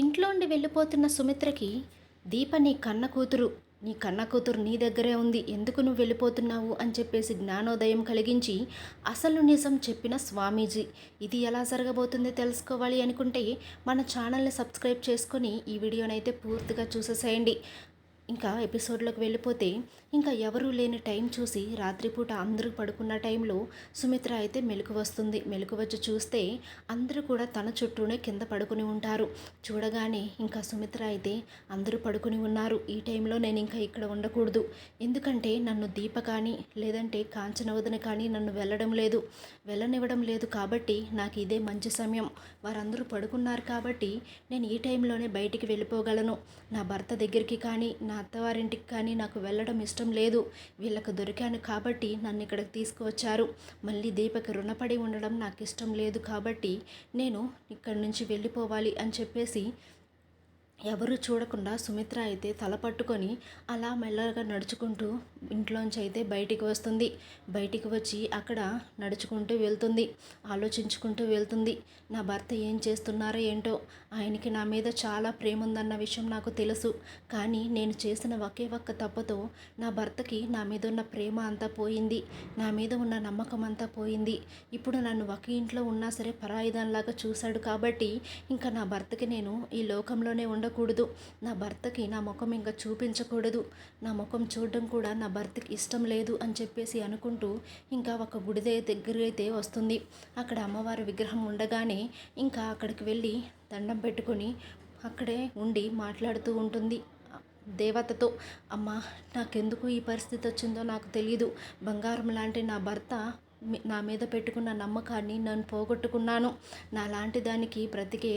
ఇంట్లోండి వెళ్ళిపోతున్న సుమిత్రకి దీప నీ కన్న కూతురు నీ కన్న కూతురు నీ దగ్గరే ఉంది. ఎందుకు నువ్వు వెళ్ళిపోతున్నావు? అని చెప్పేసి జ్ఞానోదయం కలిగించి అసలు నిజం చెప్పిన స్వామీజీ ఇది ఎలా జరగబోతుందో తెలుసుకోవాలి అనుకుంటే మన ఛానల్ని సబ్స్క్రైబ్ చేసుకొని ఈ వీడియోనైతే పూర్తిగా చూసేసేయండి. ఇంకా ఎపిసోడ్లోకి వెళ్ళిపోతే ఇంకా ఎవరూ లేని టైం చూసి రాత్రిపూట అందరూ పడుకున్న టైంలో సుమిత్ర అయితే మెలకు వస్తుంది. మెలకు వచ్చి చూస్తే అందరూ కూడా తన చుట్టూనే కింద పడుకుని ఉంటారు. చూడగానే ఇంకా సుమిత్ర అయితే అందరూ పడుకుని ఉన్నారు. ఈ టైంలో నేను ఇంకా ఇక్కడ ఉండకూడదు. ఎందుకంటే నన్ను దీప కానీ లేదంటే కాంచనవదన కానీ నన్ను వెళ్ళడం లేదు. వెళ్ళనివ్వడం లేదు కాబట్టి నాకు ఇదే మంచి సమయం. వారందరూ పడుకున్నారు కాబట్టి నేను ఈ టైంలోనే బయటికి వెళ్ళిపోగలను. నా భర్త దగ్గరికి కానీ నా అత్తవారింటికి కానీ నాకు వెళ్ళడం ఇష్టం లేదు. వీళ్ళకు దొరికాను కాబట్టి నన్ను ఇక్కడికి తీసుకువచ్చారు. మళ్ళీ దీపకి రుణపడి ఉండడం నాకు ఇష్టం లేదు కాబట్టి నేను ఇక్కడి నుంచి వెళ్ళిపోవాలి అని చెప్పేసి ఎవరు చూడకుండా సుమిత్ర అయితే తల పట్టుకొని అలా మెల్లగా నడుచుకుంటూ ఇంట్లోంచి అయితే బయటికి వస్తుంది. బయటికి వచ్చి అక్కడ నడుచుకుంటూ వెళ్తుంది. ఆలోచించుకుంటూ వెళ్తుంది. నా భర్త ఏం చేస్తున్నారో ఏంటో? ఆయనకి నా మీద చాలా ప్రేమ ఉందన్న విషయం నాకు తెలుసు. కానీ నేను చేసిన ఒకే ఒక్క తప్పుతో నా భర్తకి నా మీద ఉన్న ప్రేమ అంతా పోయింది. నా మీద ఉన్న నమ్మకం అంతా పోయింది. ఇప్పుడు నన్ను ఒక ఇంట్లో ఉన్నా సరే పరాయుధంలాగా చూశాడు కాబట్టి ఇంకా నా భర్తకి నేను ఈ లోకంలోనే ఉండకూడదు నా భర్తకి నా ముఖం ఇంకా చూపించకూడదు. నా ముఖం చూడడం కూడా నా భర్తకి ఇష్టం లేదు అని చెప్పేసి అనుకుంటూ ఇంకా ఒక గుడి దగ్గర అయితే వస్తుంది. అక్కడ అమ్మవారి విగ్రహం ఉండగానే ఇంకా అక్కడికి వెళ్ళి దండం పెట్టుకొని అక్కడే ఉండి మాట్లాడుతూ ఉంటుంది. దేవతతో అమ్మ నాకెందుకు ఈ పరిస్థితి వచ్చిందో నాకు తెలియదు బంగారం లాంటి నా భర్త నా మీద పెట్టుకున్న నమ్మకాన్ని నన్ను పోగొట్టుకున్నాను. నా లాంటి దానికి బ్రతికే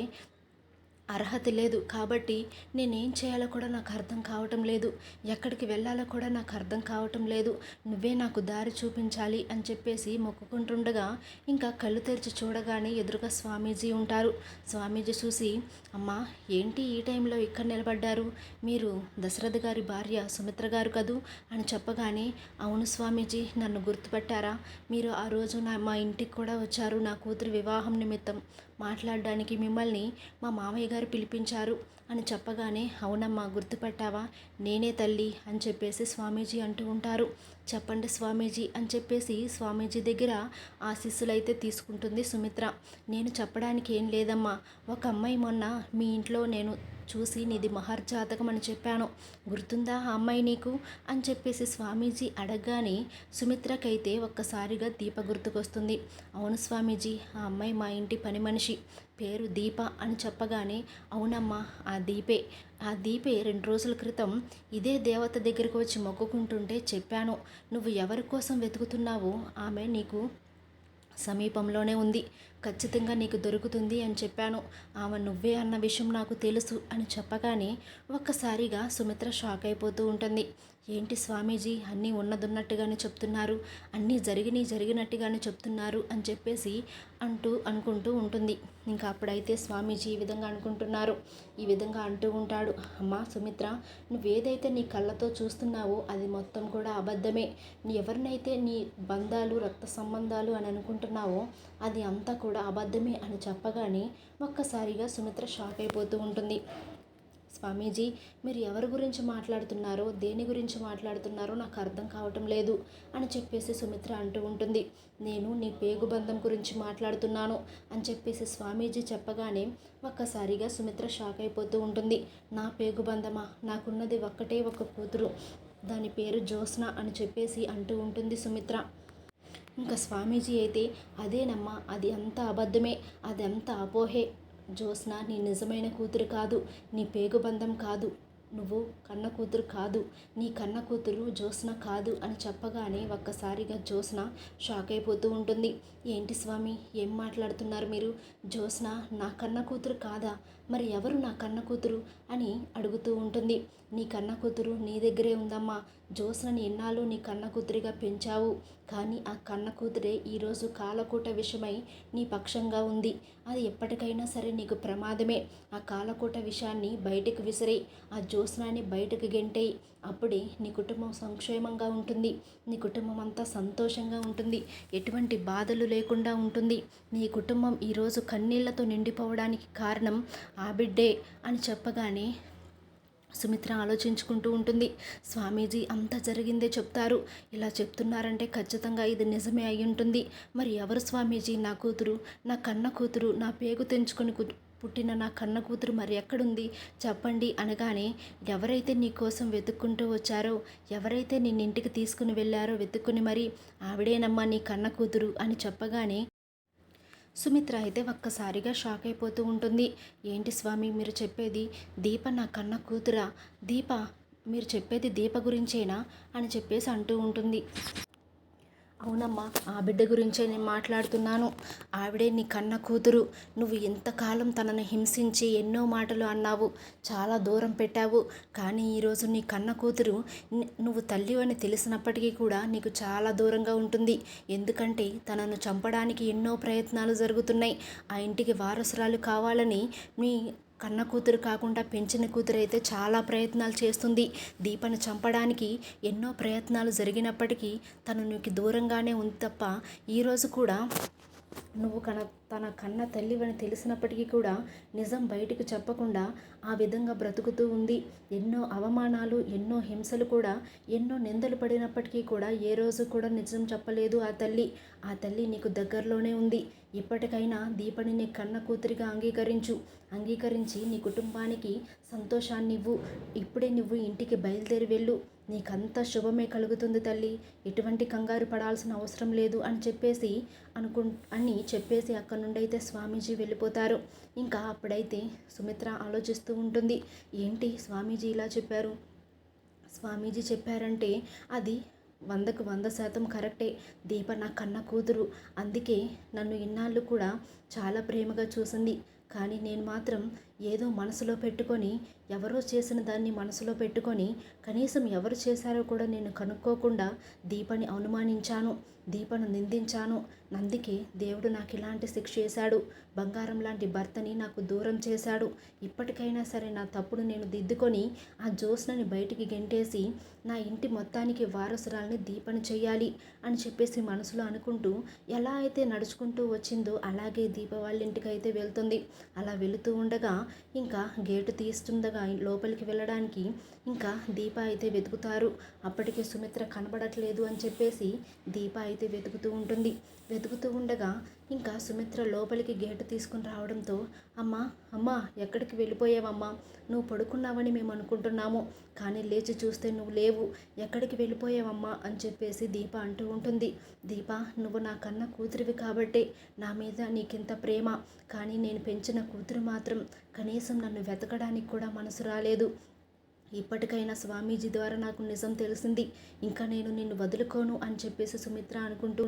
అర్హత లేదు. కాబట్టి నేనేం చేయాలో కూడా నాకు అర్థం కావటం లేదు. ఎక్కడికి వెళ్ళాలో కూడా నాకు అర్థం కావటం లేదు. నువ్వే నాకు దారి చూపించాలి అని చెప్పేసి మొక్కుకుంటుండగా ఇంకా కళ్ళు తెరిచి చూడగానే ఎదురుగా స్వామీజీ ఉంటారు. స్వామీజీ చూసి అమ్మా ఏంటి ఈ టైంలో ఇక్కడ నిలబడ్డారు? మీరు దశరథ గారి భార్య సుమిత్ర గారు కదూ? అని చెప్పగానే అవును స్వామీజీ నన్ను గుర్తుపట్టారా? మీరు ఆ రోజు నా మా ఇంటికి కూడా వచ్చారు నా కూతురు వివాహం నిమిత్తం. మాట్లాడడానికి మిమ్మల్ని మా మామయ్య గారు పిలిపించారు. అని చెప్పగానే అవునమ్మా గుర్తుపట్టావా? నేనే తల్లి అని చెప్పేసి స్వామీజీ అంటూ ఉంటారు. చెప్పండి స్వామీజీ అని చెప్పేసి స్వామీజీ దగ్గర ఆశీస్సులైతే తీసుకుంటుంది సుమిత్ర. నేను చెప్పడానికి ఏం లేదమ్మా. ఒక అమ్మాయి మొన్న మీ ఇంట్లో నేను చూసి నీది మహర్జాతకం అని చెప్పాను. గుర్తుందా ఆ అమ్మాయి నీకు? అని చెప్పేసి స్వామీజీ అడగగానే సుమిత్రకైతే ఒక్కసారిగా దీప గుర్తుకొస్తుంది. అవును స్వామీజీ ఆ అమ్మాయి మా ఇంటి పని మనిషి. పేరు దీప అని చెప్పగానే అవునమ్మా ఆ దీపే. ఆ దీపే రెండు రోజుల క్రితం ఇదే దేవత దగ్గరికి వచ్చి మొక్కుకుంటుంటే చెప్పాను. నువ్వు ఎవరి కోసం వెతుకుతున్నావో ఆమె నీకు సమీపంలోనే ఉంది. ఖచ్చితంగా నీకు దొరుకుతుంది అని చెప్పాను. ఆమె నువ్వే అన్న విషయం నాకు తెలుసు అని చెప్పగానే ఒక్కసారిగా సుమిత్ర షాక్ అయిపోతూ ఉంటుంది. ఏంటి స్వామీజీ అన్నీ ఉన్నదున్నట్టుగానే చెప్తున్నారు. అన్నీ జరిగినాయి జరిగినట్టుగానే చెప్తున్నారు అని చెప్పేసి అంటూ అనుకుంటూ ఉంటుంది. ఇంకా అప్పుడైతే స్వామీజీ ఈ విధంగా అనుకుంటున్నారు. ఈ విధంగా అంటూ ఉంటాడు. అమ్మా సుమిత్ర నువ్వేదైతే నీ కళ్ళతో చూస్తున్నావో అది మొత్తం కూడా అబద్ధమే. నీ ఎవరినైతే నీ బంధాలు రక్త సంబంధాలు అని అనుకుంటున్నావో అది అంతా కూడా అబద్ధమే అని చెప్పగానే ఒక్కసారిగా సుమిత్ర షాక్ అయిపోతూ ఉంటుంది. స్వామీజీ మీరు ఎవరి గురించి మాట్లాడుతున్నారో దేని గురించి మాట్లాడుతున్నారో నాకు అర్థం కావటం లేదు అని చెప్పేసి సుమిత్ర అంటూ ఉంటుంది. నేను నీ పేగుబంధం గురించి మాట్లాడుతున్నాను అని చెప్పేసి స్వామీజీ చెప్పగానే ఒక్కసారిగా సుమిత్ర షాక్ అయిపోతూ ఉంటుంది. నా పేగుబంధమా నాకున్నది ఒక్కటే ఒక కూతురు. దాని పేరు జ్యోత్స్న అని చెప్పేసి అంటూ ఉంటుంది సుమిత్ర. ఇంకా స్వామీజీ అయితే అదేనమ్మా అది అంత అబద్ధమే అది అంత అపోహే. జ్యోత్స్న నీ నిజమైన కూతురు కాదు నీ పేగుబంధం కాదు. నువ్వు కన్న కూతురు కాదు నీ కన్న కూతురు జ్యోత్స్న కాదు అని చెప్పగానే ఒక్కసారిగా జ్యోత్స్న షాక్ అయిపోతూ ఉంటుంది. ఏంటి స్వామి ఏం మాట్లాడుతున్నారు మీరు? జ్యోత్స్న నా కన్న కూతురు కాదా? మరి ఎవరు నా కన్న కూతురు అని అడుగుతూ ఉంటుంది. నీ కన్న కూతురు నీ దగ్గరే ఉందమ్మా. జ్యోత్స్నని ఎన్నాళ్ళు నీ కన్న కూతురిగా పెంచావు. కానీ ఆ కన్న కూతురే ఈరోజు కాలకూట విషయమై నీ పక్షంగా ఉంది. అది ఎప్పటికైనా సరే నీకు ప్రమాదమే. ఆ కాలకూట విషయాన్ని బయటకు విసిరి ఆ జ్యోత్స్నాన్ని బయటకు గెంటే అప్పుడే నీ కుటుంబం సంక్షేమంగా ఉంటుంది. నీ కుటుంబం అంతా సంతోషంగా ఉంటుంది. ఎటువంటి బాధలు లేకుండా ఉంటుంది. నీ కుటుంబం ఈరోజు కన్నీళ్ళతో నిండిపోవడానికి కారణం ఆ బిడ్డే అని చెప్పగానే సుమిత్ర ఆలోచించుకుంటూ ఉంటుంది. స్వామీజీ అంతా జరిగిందే చెప్తారు. ఇలా చెప్తున్నారంటే ఖచ్చితంగా ఇది నిజమే అయి ఉంటుంది. మరి ఎవరు స్వామీజీ? నా కూతురు నా కన్న కూతురు నా పేగు తెంచుకొని పుట్టిన నా కన్న కూతురు మరి ఎక్కడుంది? చెప్పండి అనగానే ఎవరైతే నీ కోసం వెతుక్కుంటూ వచ్చారో ఎవరైతే నిన్నింటికి తీసుకుని వెళ్ళారో వెతుక్కుని మరి ఆవిడేనమ్మా నీ కన్న కూతురు అని చెప్పగానే సుమిత్ర అయితే ఒక్కసారిగా షాక్ అయిపోతూ ఉంటుంది. ఏంటి స్వామి మీరు చెప్పేది దీప నా కన్న కూతురా? దీప మీరు చెప్పేది దీప గురించేనా? అని చెప్పేసి అంటూ ఉంటుంది. అవునమ్మా ఆ బిడ్డ గురించే నేను మాట్లాడుతున్నాను. ఆవిడే నీ కన్న కూతురు. నువ్వు ఎంతకాలం తనను హింసించి ఎన్నో మాటలు అన్నావు. చాలా దూరం పెట్టావు. కానీ ఈరోజు నీ కన్న కూతురు నువ్వు తల్లి అని తెలిసినప్పటికీ కూడా నీకు చాలా దూరంగా ఉంటుంది. ఎందుకంటే తనను చంపడానికి ఎన్నో ప్రయత్నాలు జరుగుతున్నాయి. ఆ ఇంటికి వారసురాలు కావాలని మీ కన్న కూతురు కాకుండా పెంచిన కూతురు అయితే చాలా ప్రయత్నాలు చేస్తుంది. దీపను చంపడానికి ఎన్నో ప్రయత్నాలు జరిగినప్పటికీ తను నీకు దూరంగానే ఉంది తప్ప ఈరోజు కూడా నువ్వు కన తన కన్న తల్లివని తెలిసినప్పటికీ కూడా నిజం బయటికి చెప్పకుండా ఆ విధంగా బ్రతుకుతూ ఉంది. ఎన్నో అవమానాలు ఎన్నో హింసలు కూడా ఎన్నో నిందలు పడినప్పటికీ కూడా ఏ రోజు కూడా నిజం చెప్పలేదు ఆ తల్లి. ఆ తల్లి నీకు దగ్గరలోనే ఉంది. ఇప్పటికైనా దీపణిని కన్న కూతురిగా అంగీకరించు. అంగీకరించి నీ కుటుంబానికి సంతోషాన్ని ఇవ్వు. ఇప్పుడే నువ్వు ఇంటికి బయలుదేరి వెళ్ళు. నీకంతా శుభమే కలుగుతుంది తల్లి. ఎటువంటి కంగారు పడాల్సిన అవసరం లేదు అని చెప్పేసి అనుకు అని చెప్పేసి అక్కడ నుండి అయితే స్వామీజీ వెళ్ళిపోతారు. ఇంకా అప్పుడైతే సుమిత్ర ఆలోచిస్తూ ఉంటుంది. ఏంటి స్వామీజీ ఇలా చెప్పారు? స్వామీజీ చెప్పారంటే అది వందకు వంద శాతం కరెక్టే. దీప నా కన్న కూతురు. అందుకే నన్ను ఇన్నాళ్ళు కూడా చాలా ప్రేమగా చూసింది. కానీ నేను మాత్రం ఏదో మనసులో పెట్టుకొని ఎవరో చేసిన దాన్ని మనసులో పెట్టుకొని కనీసం ఎవరు చేశారో కూడా నేను కనుక్కోకుండా దీపని అనుమానించాను దీపను నిందించాను. అందుకే దేవుడు నాకు ఇలాంటి శిక్ష చేశాడు బంగారం లాంటి భర్తని నాకు దూరం చేశాడు. ఇప్పటికైనా సరే నా తప్పుడు నేను దిద్దుకొని ఆ జ్యోత్స్నని బయటికి గెంటేసి నా ఇంటి మొత్తానికి వారసురాల్ని దీపని చేయాలి అని చెప్పేసి మనసులో అనుకుంటూ ఎలా అయితే నడుచుకుంటూ వచ్చిందో అలాగే దీప వాళ్ళ ఇంటికి అయితే వెళ్తుంది. అలా వెళుతూ ఉండగా ఇంకా గేటు తీస్తుండగా లోపలికి వెళ్ళడానికి ఇంకా దీప అయితే వెతుకుతారు. అప్పటికే సుమిత్ర కనబడట్లేదు అని చెప్పేసి దీప అయితే వెతుకుతూ ఉంటుంది. వెతుకుతూ ఉండగా ఇంకా సుమిత్ర లోపలికి గేటు తీసుకుని రావడంతో అమ్మా అమ్మా ఎక్కడికి వెళ్ళిపోయావమ్మా? నువ్వు పడుకున్నావని మేము అనుకుంటున్నాము. కానీ లేచి చూస్తే నువ్వు లేవు. ఎక్కడికి వెళ్ళిపోయావమ్మా? అని చెప్పేసి దీప అంటూ ఉంటుంది. దీప నువ్వు నా కన్న కూతురివి కాబట్టే. నా మీద నీకింత ప్రేమ. కానీ నేను పెంచిన కూతురు మాత్రం కనీసం నన్ను వెతకడానికి కూడా మనసు రాలేదు. ఇప్పటికైనా స్వామీజీ ద్వారా నాకు నిజం తెలిసింది. ఇంకా నేను నిన్ను వదులుకోను అని చెప్పేసి సుమిత్ర అనుకుంటూ